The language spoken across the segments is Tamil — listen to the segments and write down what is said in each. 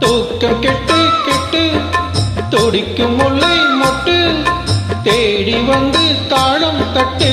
தூக்கம் கெட்டு கெட்டு துடிக்கும் முல்லை மொட்டு தேடி வந்து தாளம் தட்டு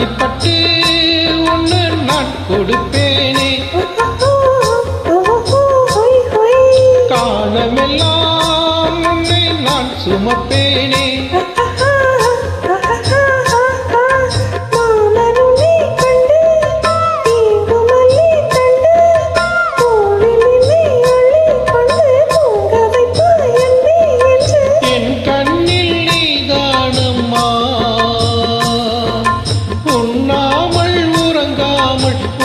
காஞ்சி பட்டு ஒன்று நான் கொடுப்பேனே. காலமெல்லாம் நான் சுமப்பேனே.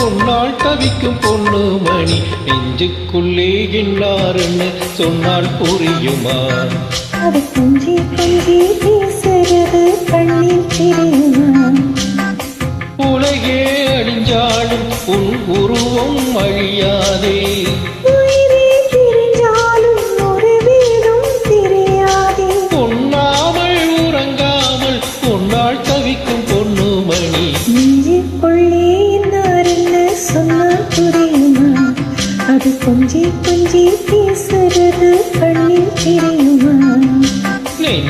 உன்னால் தவிக்கும் பொண்ணு மணி. நெஞ்சுக்குள்ளே இன்னாருன்னு சொன்னால் புரியுமா? அது கொஞ்சி கொஞ்சி பேசுறது கண்ணில் தெரியுமா? உலகே அழிஞ்சாலும் உன் உருவம் அழியாதே